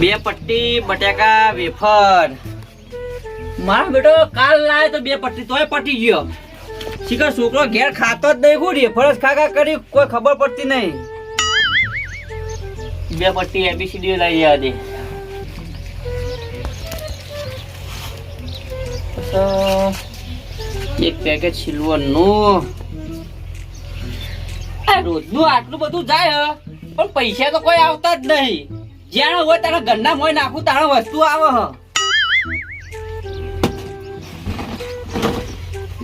બે પટ્ટી બટાકા વેફર. મારો બેટો કાલ લાવે તો બે પટ્ટી, તોય પટી ગયો. શીખર છોકરો ઘેર ખાતો જ નહીં ગુડી ફરસ ખાખા કરી, કોઈ ખબર પડતી નહીં. બે પટ્ટી એબીસીડી લઈ આવ્યા દે એક પેકેટ સિલ્વરનું આ રોજનું આટલું બધું જાય પણ પૈસા તો કોઈ આવતા જ નહીં. જ્યાં હોય તારા ઘરના મોય નાખું તારા વસ્તુ આવે હ.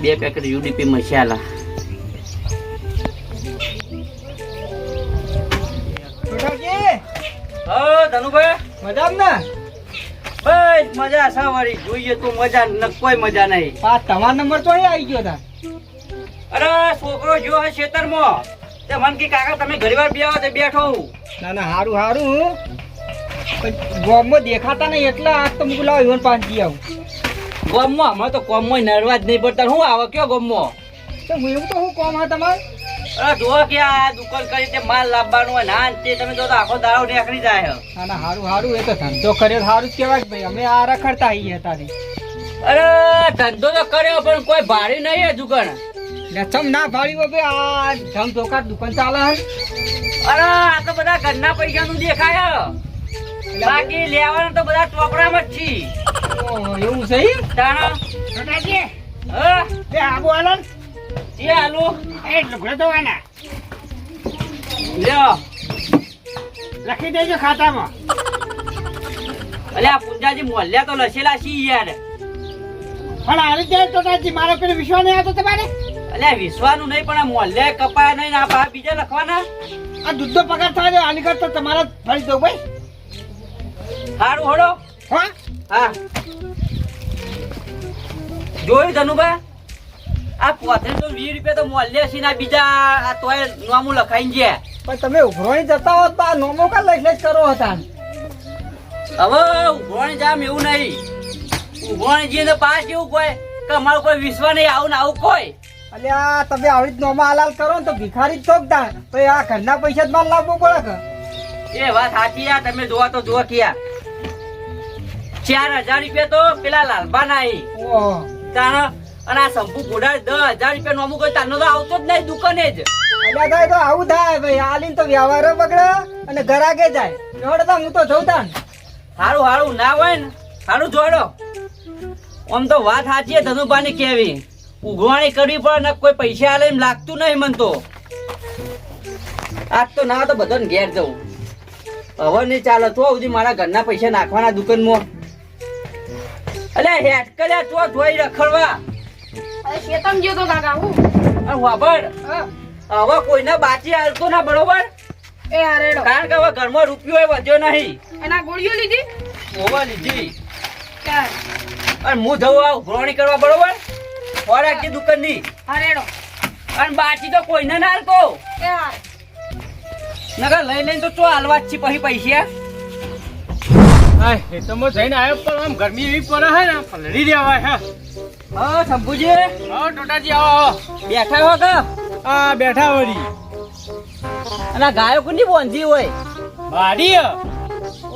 બે પેકેટ યુડીપી મસાલા. ધનુભાઈ. મજામ ને બસ મજા છે જોઈએ તો મજા ન કોઈ મજા નહીં. આ તમારો નંબર તો અહીં આવી ગયો તા. અરે છોકરો જો હે ખેતરમાં તે મન કે કાકા તમે ઘણી વાર બે તે બેઠો હું ના ના હારું હારું. ગોમમાં દેખાતા નહીં એટલે આજ તો મુકુ લાવ ઈવન પાંચ આવું. ગોમમાં? હમણાં તો કોમમાં નડવા જ નહીં પડતા. હું આવે કયો ગોમમાં? તો હું એવું તો હું કોમ હા તમારે? અરે જો કે આ દુકાન કરી તે માલ લાવવાનો હોય ના તે તમે જો તો આખો દાડો નીકળી જાય. ના ના હારું હારું એ તો ધંધો કર્યો સારું જ કહેવાય ભાઈ. અમે આ રખડતા આવીએ તારી. અરે ધંધો તો કર્યો પણ કોઈ ભાડી નહીં હે દુકાન લચમ ના ભાડી બાબે આ ધમ ધોકા દુકાન ચાલે હે. અરે આ તો બધા ઘરના પૈસાનું દેખાય હે. બાકી લેવાના તો બધા ચોપડામાં જ છી એવું છે? તાણા? છોટાજી હા? એ આબુ આલો ને. એ હાલો. એ તો આના. લ્યો. લખી દેજો ખાતામાં. અલે આ પૂંજાજી મોલ્યા તો લસેલા છી યાર. પણ આ રીતે ટોટાજી મારો પેલો વિશ્વાસ નહીં આવતો તમારે? અલે વિશ્વાનું નહીં પણ આ મોલ્યા કપાયા નહીં આ પા બીજા લખવાના? આ દૂધનો પગાર થાય દે આની કરતા તમારા ફરી દો ભાઈ. સારું હળો. હા? જોયું ધનુભા? આ પોત્રીસ તો વીસ રૂપિયા તો મોલ્યા છે ને આ બીજા આ તોય નોમું લખાઈ ગયા પણ તમે ઉભરોણી જતા હોત તો આ નોમો કા લઈ લઈ કરો હતા? હવે ઉભરોણી જામ એવું નહીં. ઉભરોણી જઈએ તો પાસ એવું કોઈ કે અમારું કોઈ વિશ્વ નહીં આવું ને આવું કોઈ. અલ્યા તમે આવડી નોમા હલાલ કરો ને તો ભિખારી જ તા? પછી આ ઘરના પૈસા જ માલ લાવવો પડે કે? એ વાત સાચી આ તમે જોવા તો જોવા ક્યાં ચાર હજાર રૂપિયા તો પેલા લાલબા ના આવી અને આ શંભુ ઘોડા દસ હજાર રૂપિયા નો અમુક તારનો તો આવતો જ નહીં દુકાને જ. અલ્યા થાય તો આવું થાય ભાઈ. આલીને તો વ્યવહાર બગડે અને ઘરાકે જાય. જોડે તો હું તો જોઉં તા ને. સારું સારું ના હોય ને સારું જોડો. આમ તો વાત સાચી છે ધનુભાની કેવી ઉઘવાણી કરવી પડે ને કોઈ પૈસા આલે એમ લાગતું નહીં મન તો. આજ તો ના તો બધાને ઘેર જવું. હવે નહીં ચાલે તો સુધી મારા ઘરના પૈસા નાખવાના દુકાનમાં. અલ્યા હેટ કર્યા તો ધોઈ રખડવા. અરે શેતમ ગયો તો કાકા હું? અને વાપર. હવે કોઈને બાચી હાલતો ના બરોબર? એ અરે કારણ કે હવે ઘરમાં રૂપિયો વધ્યો નહીં. એના ગોળીઓ લીધી? હોવા લીધી. અને હું જવું આ ઉઘરાણી કરવા બરોબર? ખોરાક દુકાનની. હારેડો અને બાચી તો કોઈને ના હાલતો નગર લઈ લઈને તો ચો હાલવા જ છે પછી પૈસા. હા એ તો હું જઈને આવ્યો પણ આમ ગરમી એવી પડે હે ને પલળી દેવાય હે. હા શંભુજી. આવો ટોટાજી આવો બેઠા હો કે? હા બેઠા વળી અને ગાયો કોની બોંધી હોય? વાડી હે.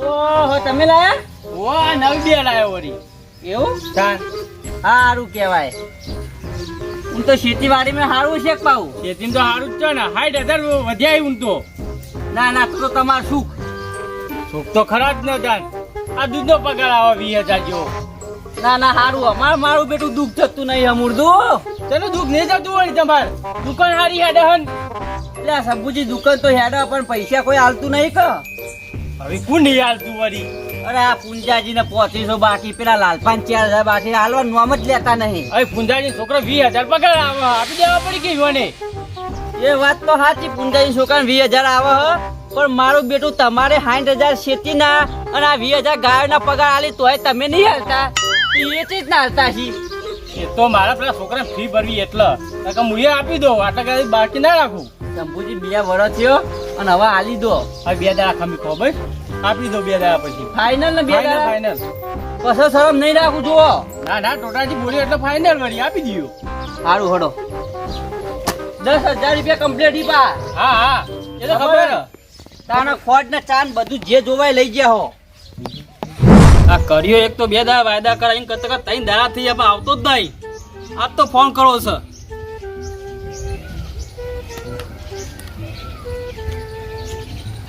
ઓહો તમે લાયા? ઓ આ નવી બે લાયો વળી. એવું? ચાલ સારું કહેવાય. હું તો ખેતીવાડીમાં સારું છે પાઉં ખેતીમાં તો સારું જ છે ને. હાઈટ હજાર વધ્યા હું તો. ના ના તો તમારું સુખ. સુખ તો ખરા જ ન જાન આ દૂધનો પગાર આવે વીસ હજાર જેવો. ના ના સારું અમાર મારું બેટું દુઃખ થતું નહીં અમૂર્દું ચલો દુઃખ નહીં જતું હોય તમારે. દુકાન હારી હેડે હન. એટલે શંભુજી દુકાન તો હેડે પણ પૈસા કોઈ હાલતું નહીં કે. હવે કોણ નહીં હાલતું વળી? અરે આ પુંજાજી ને પોત્રીસો બાકી પેલા લાલપાન ચાર હજાર બાકી હાલવા નોમ જ લેતા નહીં. હવે પુંજાજી છોકરો વીસ હજાર પગાર આવે આપી દેવા પડી ગઈ મને એ વાત તો સાચી પુંજાજી છોકરા વીસ હજાર આવે હ. પણ મારું બેટું તમારે સાઠ હજાર શેતીના અને આ વીસ હજાર ગાયોના પગાર આલી તોય તમે નહીં હાલતા. એ જ ના હાલતા છી એ તો મારા પેલા છોકરા ફી ભરવી એટલે. નકર મૂળિયા આપી દો આટલા કદાચ બાકી ના રાખું. શંભુજી બે વર્ષ થયો અને હવે આલી દો. હવે બે દાડા ખમી ખો ભાઈ આપી દો બે દાડા પછી. ફાઈનલ ને બે દાડા ફાઇનલ કશો શરમ નહીં રાખું જુઓ. ના ના ટોટાજી બોલ્યો એટલે ફાઇનલ વળી આપી દયો સારું હડો. દસ હજાર રૂપિયા કમ્પ્લીટ પા હા હા. એ તો ખબર? હે. તાના ખોટ ને ચાન બધું જે જોવાય લઈ ગયા હો. આ કર્યો એક તો બે દા વાયદા કરાવીને કરતા કરતા ત્રણ દાડા થઈ આવતો જ નહીં. આજ તો ફોન કરો છે.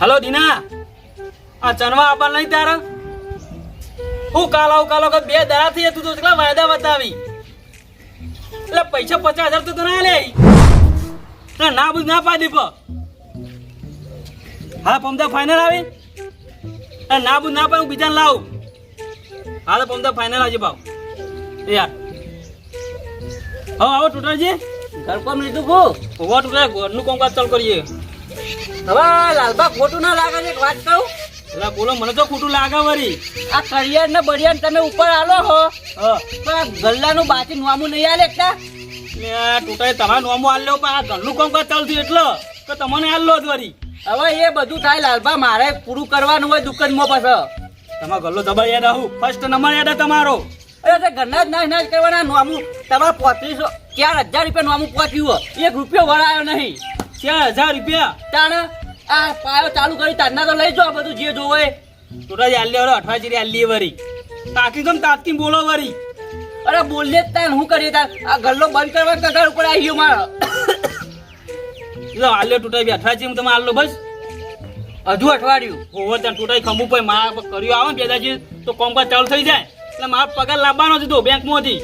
હલો દીના આ ચનવા આવવા નહીં તારે? હું કાલ આવું કાલ કે બે દાડા થઈ તું તો કેટલા વાયદા બતાવી? એટલે પૈસા પચાસ હજાર તો તને લે. ના ના બધું ના પાડી પ હા પમદા ફાઇનલ આવી. ના બધું ના પણ હું બીજાને લાવું. હા તો પમદા ફાઇનલ આવજે ભાવ યાર. હા આવો ટૂટાજી ઘર કોમ લીધું કુ ઊભા ટૂટા ઘરનું કામકાજ ચાલુ કરીએ. હવે લાલબા ખોટું ના લાગે એક વાત કહું? એટલે બોલો મને તો ખોટું લાગે વરી. આ કરિયર ને બરિયર તમે ઉપર આલો હો. હા. પણ આ ગલ્લાનું બાકી નોમું નહીં આલે એટલા? એટલે તમારે નોમું આલ્યો પણ આ ઘરનું કામકાજ ચાલુ થયું એટલે. તો તમને આલ લો જ વળી હવે એ બધું થાય લાલભા મારે પૂરું કરવાનું હોય દુકાનમાં પાછો. તમારો ગલ્લો દબાઈ યાદ આવું ફર્સ્ટ નંબર યાદ તમારો. અરે ઘરના જ નાશ નાશ કરવાના નોમું તમારે પોત્રીસો ચાર હજાર રૂપિયા નોમું પહોંચ્યું એક રૂપિયો વળાયો નહીં. ચાર હજાર રૂપિયા? તાણ આ પાયો ચાલુ કરી તારના તો લઈ જાઓ બધું જે જોવે. ટોટા આલી વળી અઠવા જેરી આલી વળી. તાકી તમ તાકી બોલો વળી. અરે બોલીએ જ તાન હું કરીએ તાર આ ગલ્લો બંધ કરવા કગાર ઉપર આવી ગયો મારો. લો આલ્યો ટોટા બેઠા છે, હું તમે આલો બસ. અધુ અઠવાડિયું. હોવો, ત્યાં તૂટાઈ ખંભું પર મારા કર્યું આવે ને બે તો કોમકાજ ચાલુ થઈ જાય. એટલે મારા પગાર લાવવાનો હતો બેંકમાંથી.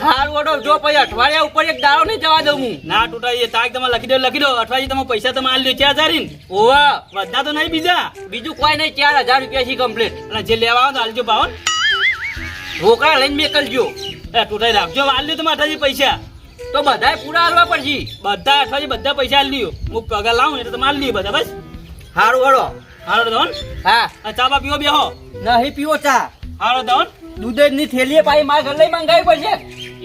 હાલ ઓડો, જો પછી અઠવાડિયા ઉપર એક દાડો નહીં જવા દઉં હું. ના ટોટાઈ એ તારીખ તમે લખી દો લખી દો. અઠવાડિયા તમે પૈસા તમે આલ્યો ચાર હજાર. ઓવા વધા તો નહીં બીજા. બીજું કોઈ નહીં, ચાર હજાર રૂપિયા છે કમ્પ્લીટ અને જે લેવા આવો તો આલજો ભાવ. રોકડા લઈને મેકલજો એ, તૂટાઈ રાખજો આલ્યો તમે અઠવાજી પૈસા. તો બધાય પૂરા હાલવા પડશે. બધા અઠવાજી બધા પૈસા હાલ લ્યો હું પગાર લાવું એટલે તો માલ લ્યો બધા બસ? હારું હળો હારો ધોન હા. ચા બા પીવો બેહો નહીં પીવો ચા. હારો દોન દૂધની થેલીએ પાઈ માર ઘર લઈ મંગાવી પડશે.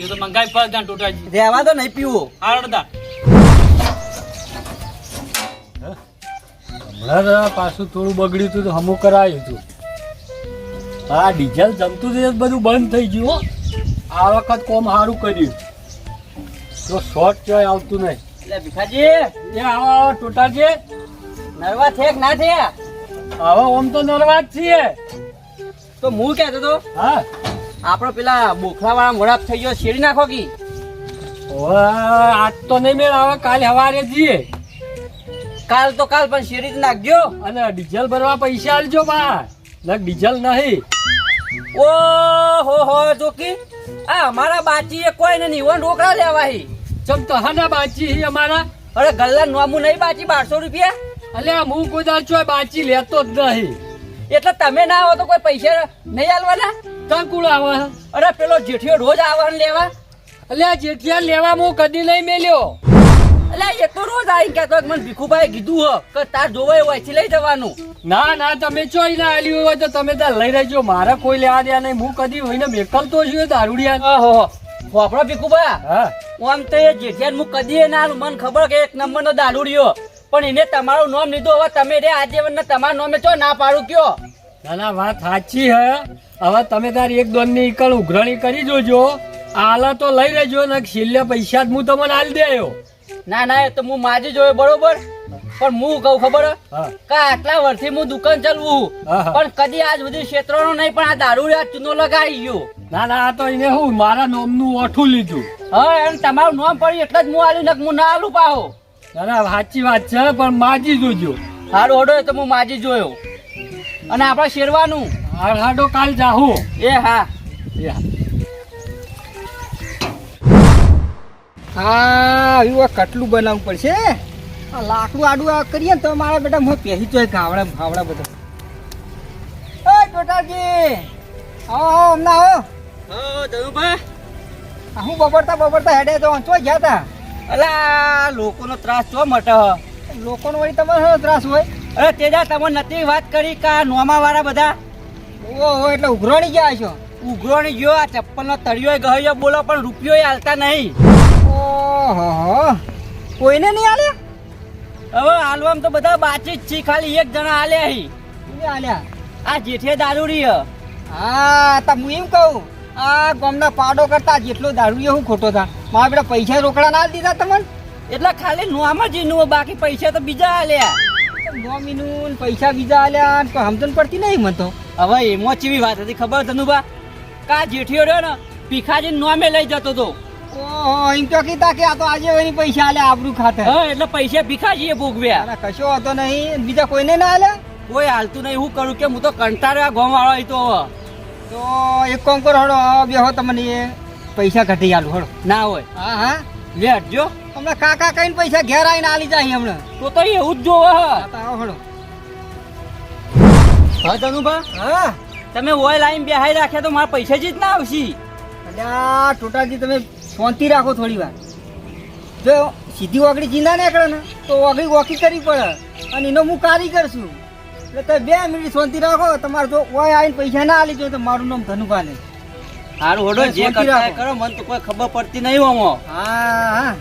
એ તો મંગાવી પર ત્યાં ટોટાજી રહેવા તો નહીં પીવો. હારો દા હમણાં પાછું થોડું બગડ્યું હતું તો હમું કરાયું હતું. હા ડીઝલ જમતું હતું બધું બંધ થઈ ગયું હો. આ વખત કોમ સારું કર્યું. તો શોર્ટ ચોય આવતું નહીં. એટલે ભીખાજી એ આવો આવો ટોટાજી. નરવા થેક ના થયા હવે ઓમ તો નરવા જ છીએ. તો હું કહેતો તો હા. આપણો પેલા બોખલા વાળા મોડા થઈ ગયો શેરી નાખો કી. આજ તો નહીં મેળ આવે કાલે સવારે જઈએ. કાલ તો કાલ પણ શેરી જ નાખજો. અને ડીઝલ ભરવા પૈસા આલજો બા. ને ડીઝલ નહીં. ઓ હો હો જોકી આ અમારા બાચી એ કોઈ નહીં નીવન રોકડા લેવાય ચમ તહાના બાચી હી અમારા. અરે ગલ્લા નોમું નહીં બાચી, બારસો રૂપિયા? અલે હું કોઈ દાડ છો બાચી લેતો જ નહીં. એટલે તમે ના આવો તો કોઈ પૈસા નહીં આલવાના? તંકુળ આવે? અરે, પેલો જેઠિયો રોજ આવવાનું લેવા. અલ્યા, જેઠિયા લેવા હું કદી નહીં મેલ્યો. અલે એ તો રોજ આવીને કહેતો મને ભીખુભાઈ કીધું હો, કે તાર જોવાય હોયથી લઈ જવાનું. ના ના, તમે ચોઈ ના આલ્યું હોય તો તમે ત્યાં લઈ રહેજો. મારા કોઈ લેવા દે નહીં. હું કદી હોઈને મેકલતો છું દારૂડિયા ઓહો ફોફડો ભીખુભા હા. આમ તો એ જેઠિયાને હું કદી ના મને ખબર કે એક નંબર નો રહ્યો. પણ એને તમારું નામ લીધું. હવે તમે રે આજીવન ને તમારા નામે ચો ના પાડું કયો? ના ના વાત સાચી હે. હવે તમે તાર એક દોનની ઈકલ ઉઘરાણી કરી જોજો. આલા તો લઈ લેજો ને છેલ્લે પૈસા જ હું તમને આલી દેયો. ના ના એ તો હું માજી જોયો બરોબર? પણ હું કહું ખબર? હે? કે આટલા વર્ષથી હું દુકાન ચલવું. પણ કદી આજ સુધી ક્ષેત્રનો નહીં પણ આ દારૂ ચૂનો લગાવી ગયો. ના ના આ તો એને હું મારા નોમનું ઓઠું લીધું. હા એમ તમારું નામ પડ્યું એટલે જ હું આલ્યું ને હું ના આલું પાહો. ના ના સાચી વાત છે પણ માજી જોજો. હારું ઓડો તો હું માજી જોયો. અને આપણે શેરવાનું. હાડ હાડો કાલ જાહું. એ હા. એ હા. એવું કટલું બનાવવું પડશે આ લાકડું આડું આ કરીએ ને તો મારા બેટા હું પહેરી જોઈ ગાવડા ભાવડા બધા. એ ટોટાજી આવો આવો હમણાં આવો. હા હું બબડતા બબડતા હેડે તો ચો ગયા તા. અલા લોકોનો ત્રાસ ચો મટે લોકોનો વળી તમારે ત્રાસ હોય? અરે તેજા તમે નથી વાત કરી કા નોમા વાળા બધા? ઓહો એટલે ઉઘરોણી ગયા છો? ઉઘરોણી ગયો આ ચપ્પલનો તળિયો ગયો બોલો પણ રૂપિયો હાલતા નહીં. ઓહો કોઈને નહીં આલ્યા? હવે હાલવામ તો બધા બાચી જ છે ખાલી એક જણા હાલ્યા હી. હાલ્યા આ જેઠે દારૂડી હ. હા તા હું એમ કહું. આ ગામના પાડો કરતા જેટલો દારૂ હું ખોટો થા. મારા બેટા પૈસા રોકડા ના દીધા તમને? એટલે ખાલી નોમ જ એનું બાકી પૈસા તો બીજા હાલ્યા નોમીનું પૈસા બીજા આલ્યા તો સમજણ પડતી નહીં મને તો. હવે એમાં ચેવી વાત હતી ખબર ધનુભા? કા જેઠિયો રહ્યો ને ભીખાજી નોમે લઈ જતો તો. ઓહો એમ તો કીધા કે આ તો આજે એની પૈસા આલે આબરૂ ખાતે. હા એટલે પૈસા ભીખાજીએ ભોગવ્યા. અરે કશો હતો નહીં બીજા કોઈને ના આલે કોઈ હાલતું નહીં હું કરું કે હું તો કંટાળ્યો આ ગોમ વાળો તો. તો એક કામ કરો હળો બેહો તમને એ પૈસા ઘટી આલું હળો ના હોય. હા હા. લે હટજો હમણાં કાકા કઈને પૈસા ઘેર આવીને આલી જાય હમણાં. તો તો એવું જ જોવે હા. તો આવો હળો હા ધનુભા. હા. તમે ઓય લાઈન બેહાઈ રાખ્યા તો મારા પૈસા જ ના આવશે. અલ્યા ટોટાજી તમે શાંતિ રાખો થોડી વાર. જો સીધી ઓગળી જીંદા નીકળે ને તો ઓગળી ઓકી કરવી પડે. અને એનો હું કારીગર છું. એટલે બે મિનિટ શાંતિ રાખો તમારે જો કોઈ આવીને પૈસા ના આલી તો મારું નામ ધનુભા નહીં હારું હોડો જે કરતા કરો મને તો કોઈ ખબર પડતી નહીં આમાં હા હા.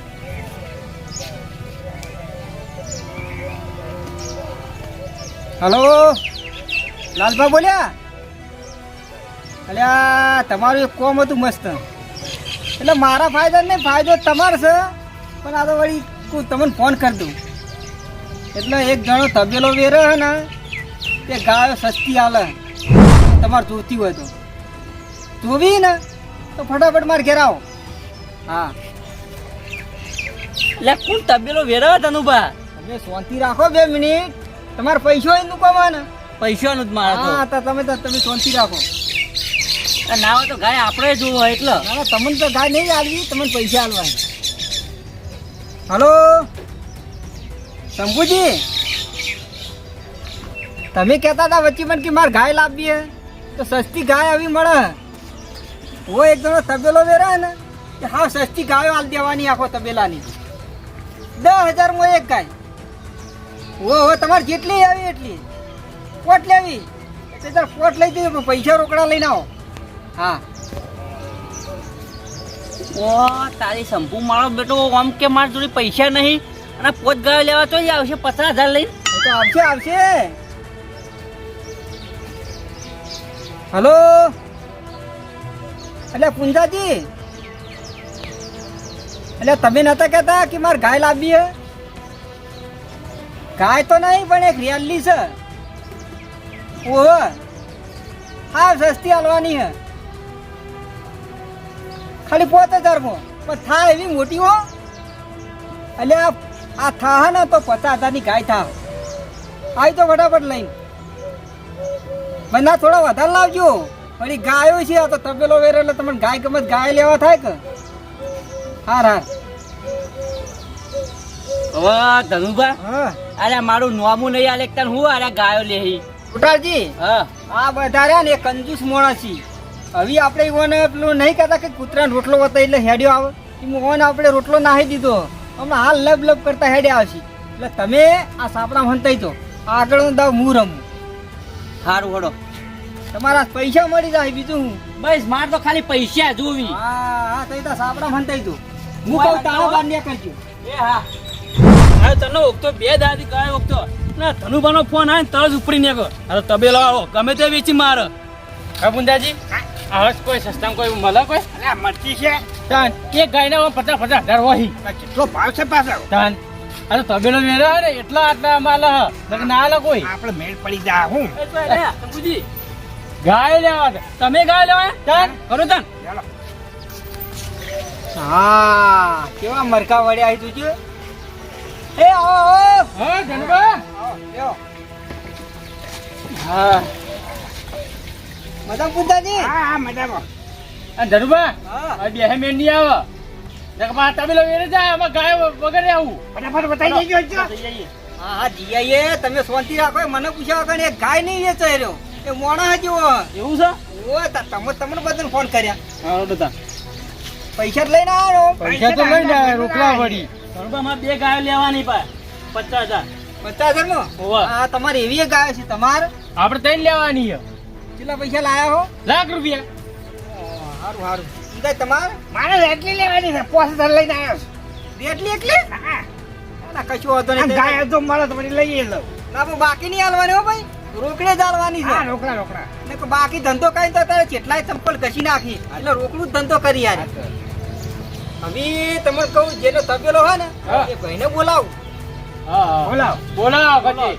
હલો? લાલભા બોલ્યા? અલ્યા તમારું એક કોમ હતું મસ્ત. એટલે મારા ફાયદા નહીં ફાયદો તમારો છે પણ આ તો વળી તમને ફોન કરી દઉં. એટલે એક જણો તબેલો વેરો હે ને તે ગાયો સસ્તી આલે. તમારે જોતી હોય તો. જોવી ને તો ફટાફટ મારે ઘેર આવો. હા. લે કોણ તબેલો વેરાવે ધનુભા તમે શાંતિ રાખો બે મિનિટ. તમારે પૈસો એનું કમાને પૈસાનું જ મારે હા તો તમે તો તમે શાંતિ રાખો. ના હોય તો ગાય આપણે જોવો એટલે. ના ના તમને તો ગાય નહીં આલવી તમને પૈસા આલવા હલો? શંભુજી? તમે કહેતા હતા વચ્ચે મને કે મારે ગાય લાવવી હે. તો સસ્તી ગાય આવી મળે. ઓ એક જણો તબેલો વેરા ને કે હા સસ્તી ગાયો હાલ દેવાની આખો તબેલાની. દસ હજારમાં એક ગાય. ઓ હો તમારે જેટલી આવી એટલી. પોટ લેવી. એટલે તાર પોટ લઈ જઈએ પણ પૈસા રોકડા લઈને આવો. હા. ઓ તારી શંભુ મારો બેટો આમ કે મારા જોડે પૈસા નહીં અને પોત ગાયો લેવા તો આવશે પચાસ હજાર લઈને. તો આવશે આવશે. હલો? એટલે પુંજાજી. એટલે તમે નતા કહેતા કે મારે ગાય લાવવી હે? ગાય તો નહીં, પણ એક રિયાલી છે. ઓહો. હા સસ્તી હાલવાની હે. ખાલી પોત હજારમાં. પણ થાય એવી મોટી હો. એટલે આ થા ને તો પચાસ હજારની ગાય થા આવી તો ફટાફટ લઈને. બંધા થોડા વધારે લાવજો. પછી ગાયો છે આ તો તબેલો વેર એટલે તમને ગાય ગમત ગાય લેવા થાય કે? હાર હાર. હવે ધનુભા હા. અરે મારું નોમું નહીં આલે તને હું અરે ગાયો લેહી? કુટારજી હા. આ બધા રહ્યા ને કંજૂસ મોણા છે. હવે આપણે ઈવોને પેલું નહીં કહેતા કે કૂતરાનો રોટલો વતા એટલે હેડ્યો આવે. એમ ઓન આપણે રોટલો નાહી દીધો. હમણાં હાલ લબ લબ કરતા હેડ્યા આવશે એટલે તમે આ સાપડા હંતાઈ તો આગળનો દાવ હું રમું. સારું હડો. તમારા પૈસા મળી જાય બીજું હું. બસ માર તો ખાલી પૈસા જોવી. હા હા તો તો સાપડા હંતાઈ તું. હું કહું તાળો બાર ને કરજો એ હા. હવે તને ઓગતો બે દાદી કયો ઓગતો ના ધનુભાનો ફોન આવે ને તરત ઉપડી નીકળો. અરે તબેલો આવો ગમે તે વેચી માર. હા પુંજાજી હવે કોઈ સસ્તામાં કોઈ મળે કોઈ? અરે મરચી છે. તાન એક ગાયના પચાસ પચાસ હજાર વહી કેટલો ભાવ છે પાછો તાન અરે તબેલો મેળવે ને એટલા આટલા માલ હ ના આલે કોઈ. આપણે મેળ પડી જા હું. ગાય લેવા તમે ગાય લેવા તાન કરો તન ચાલો. હા કેવા મરકા વડે આવી તું છે? એ આવો આવો. હા આવો, હા. મદન પુતાજી હા હા મજામાં. આ ધનુભા હા. બે મેં નહીં આવે. મારા તબેલો વેરે જાય આમાં ગાય વગર આવું. ફટાફટ બતાવી દેજો. હા હા જીયાઈએ તમે શાંતિ રાખો મને પૂછ્યા વગર એક ગાય નહીં વેચાઈ રહ્યો. એ મોણા હજુ એવું છે? ઓ ત- તમે તમને બધાને ફોન કર્યા. હા બધા પૈસા લઈને આવ્યો પૈસા તો લઈને જાય, રોકડા વળી. મારે બે ગાયો લેવાની પા પચાસ હજાર. પચાસ હજાર નો. હા તમારે એવી એક ગાય છે તમારે? આપણે ત્રણ લેવાની છે. કેટલા પૈસા લાયા હો? લાખ રૂપિયા. સારું સારું ઈ તમારે? મારે એટલી લેવાની છે પોસ ધર લઈને આવ્યો છું. એટલી? એટલી ના કશું વાંધો નહીં ગાય જો મળે તો પછી લઈએ લઉં. ના પણ બાકી નહીં હાલવાની હો ભાઈ. રોકડે જ હાલવાની છે. રોકડા રોકડા. ને બાકી ધંધો કઈ તો તારે કેટલાય ચંપલ ઘસી નાખી. એટલે રોકડું જ ધંધો કરી યાર. હવે તમને કહું જેનો તબેલો હોય ને એ ભાઈને બોલાવ. બોલાવ બોલાવ. બોલાવો પછી.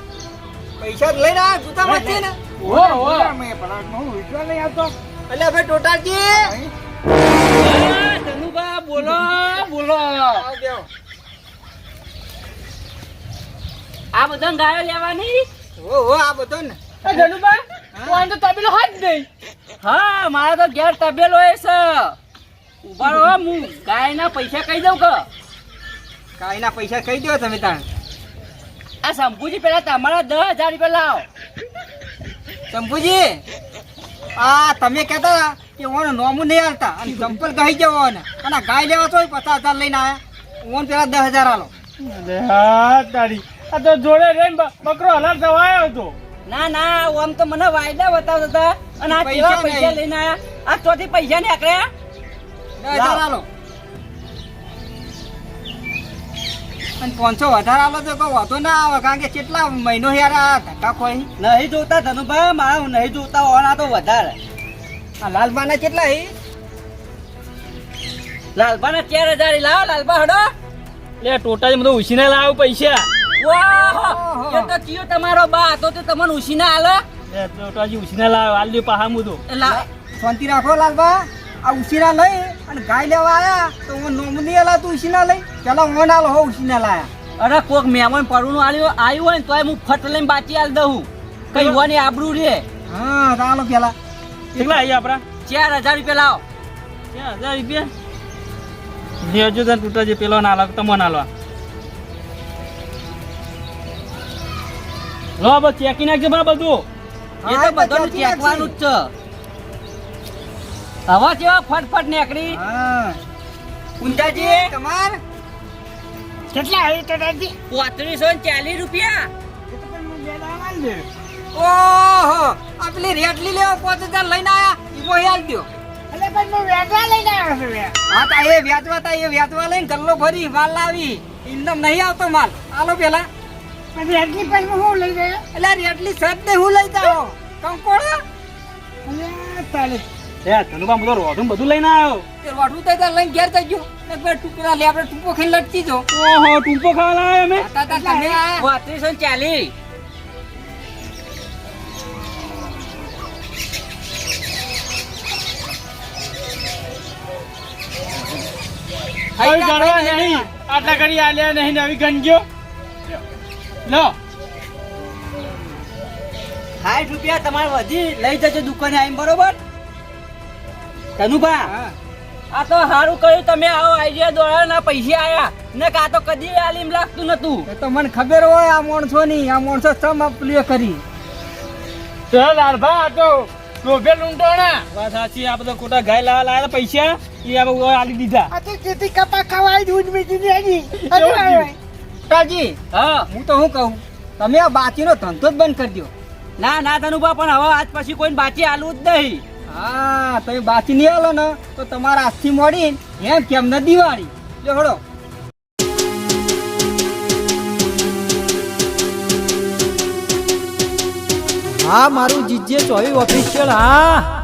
પૈસા લઈને આ જૂતામાં છે ને. ઓ ઓ મેં પણ હું વિશ્વાસ નહીં આવતો? એટલે ભાઈ ટોટાજી ધનુભા બોલો બોલો આ બધા ગાયો લેવાની? ઓ ઓ આ બધો ને ધનુભા ફોન તો તબેલો હાથ નહીં. હા મારા તો ઘેર તબેલો એ છે. ઊભા રહો હું. ગાયના પૈસા કહી દઉં કે? કાંઈના પૈસા કહી દો તમે તાણ. આ શંભુજી પેલા તમારા દસ હજાર રૂપિયા લાવો. શંભુજી આ તમે કહેતા હતા કે ઓને નોમું નહીં હાલતા. અને ચંપલ કહી જવો ને અને ગાય લેવા તો પચાસ હજાર લઈને આવ્યા ઓન પેલા દસ હજાર હાલો હા તારી. આ તો જોડે રહીને બકરો હલાર જવાયો હતો. ના ના આમ તો મને વાયદા બતાવતા હતા. અને આ પૈસા કેવા પૈસા લઈને આયા? આ ચોથી પૈસા ને આકડ્યા દસ હજાર હાલો અને પાંચસો વધારે આવે તો કોઈ વાંધો ના આવે કારણ કે કેટલા મહિનો યાર આ ધક્કા ખોઈ. નહીં જોતા ધનુભાઈ મારા નહીં જોતા હોવાના તો વધારે. આ લાલબાના કેટલા એ લાલબાના ચાર હજાર લાવો લાલબા હડો. લે ટોટલ બધું ઉછીને લાવ પૈસા. વાહ! એ તો કયો તમારો બા તો તે તમને ઉછીને આલો. એ ટોટાજી ઉછીને લાવ આલ્યો દે પાહા મુદો એ લા- શાંતિ રાખો લાલબા. આ ઉસીના લઈ અને ગાય લેવા આવ્યા તો હું નોમની એલા તું ઉશીના લઈ? પેલા હું ના હો ઉસીના લાયા. અરે કોક મહેમાન પડું આવ્યું આવ્યું હોય ને તોય હું ફટ લઈને બાચી આલ દઉં. કઈ વાની આબરૂ રે હા ચાલો પેલા. કેટલા આવી આપડા? ચાર હજાર રૂપિયા લાવો. ચાર હજાર રૂપિયા? લેજો તને ટોટાજી પેલો ના લાગ તમો ના લો લો બસ ચેકી નાખજો બા બધું. એ હા, તો બધું ચેકવાનું જ છે. હવા જેવા ફટફટ નીકળી. હા. ઊંચાજી તમાર? કેટલા આવી ટટાજી પોત્રીસો ને ચાલીસ રૂપિયા. ઓહો આ પેલી રેટલી લેવા પોતે ત્યાં લઈને આયા ઈમો યાદ દો એટલે પણ હું વેચવા લઈને આવ્યો છું હા તા એ વેચવા તા એ વેચવા લઈને ગલ્લો ભરી માલ લાવી. ઇન્દમ નહીં આવતો માલ. આલો પેલા. પછી એટલી પછી હું લઈ ગયો? એટલે રેટલી સજ ને હું લઈ જાઓ કંકોડો અલ્યા તાલે એ ધનુભા બધો રોધું બધું લઈને આવ્યો. વાટું તો ત્યાં લઈને ઘેર જજો. એકવાર ટૂંકડા લે આપણે ટૂંકો ખાઈને લટકી જો ઓહો ટૂંપો ખાવા લાવ્યો અમે તા તા તમે આયા પોત્રીસો હવે ગણવા નહીં. આટલા ઘડી આલ્યા નહીં ને હવે ગણજો લો. સાઠ રૂપિયા તમારે વધી લઈ જજો દુકાને આવીને બરોબર? ધનુભા! હા. આ તો સારું કર્યું તમે આવો આઈડિયા દોડ્યા ના પૈસા આયા. ને કા તો કદી આલીમ લાગતું નતું. એ તો મને ખબર હોય આ માણસો ની આ માણસો સમ અપલીઓ કરી. ચલ લાલભા આ તો લોભે લૂંટોણા વાત સાચી આ બધા ખોટા ગાય લાવા લાયા પૈસા. એ આ બધા આલી દીધા. આ તો જેથી કપા ખવાય દૂધ મીઠી ની તાજી હા. હું તો શું કહું તમે આ બાચીનો ધંધો જ બંધ કરી દો ના ના ધનુભા પણ હવે આજ પછી કોઈ બાચી આલવું જ નહીં. હા, તમે બાકી નહીં આવો ને, તો તમારા આજથી મોડી એમ કેમ ન દિવાળી? જો હળો. હા, મારું જીજે ચોવી ઓફિશિયલ હા.